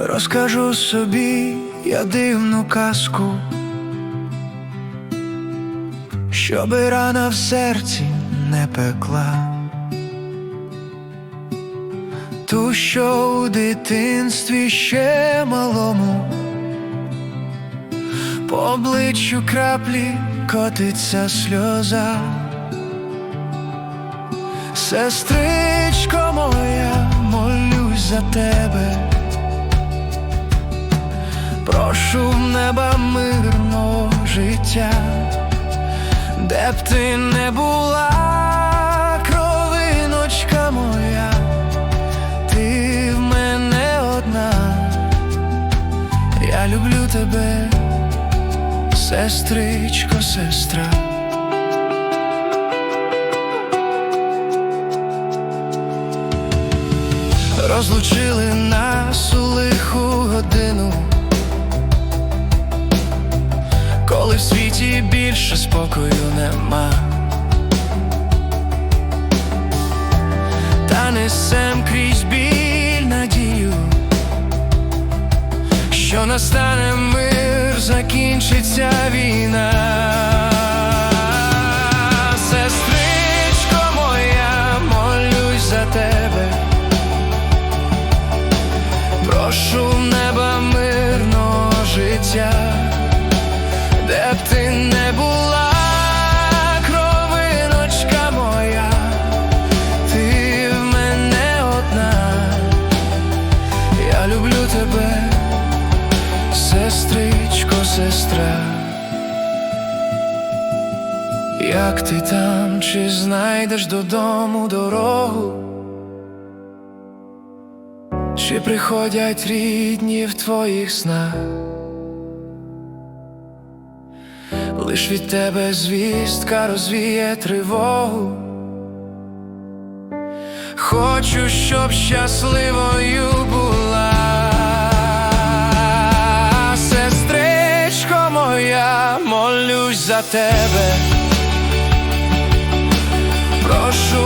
Розкажу собі я дивну казку, щоби рана в серці не пекла, ту, що у дитинстві ще малому, по обличчю краплі котиться сльоза. Сестричко моя, молюсь за тебе. Життя, де б ти не була, кровиночка моя, ти в мене одна, я люблю тебе, сестричко, сестра. Розлучили нас у лиху годину, більше спокою нема, та несем крізь біль надію, що настане мир, закінчиться війна. Як ти там, чи знайдеш додому дорогу? Чи приходять рідні в твоїх снах? Лиш від тебе звістка розвіє тривогу. Хочу, щоб щасливою була, сестричко моя, молюсь за тебе. Proszę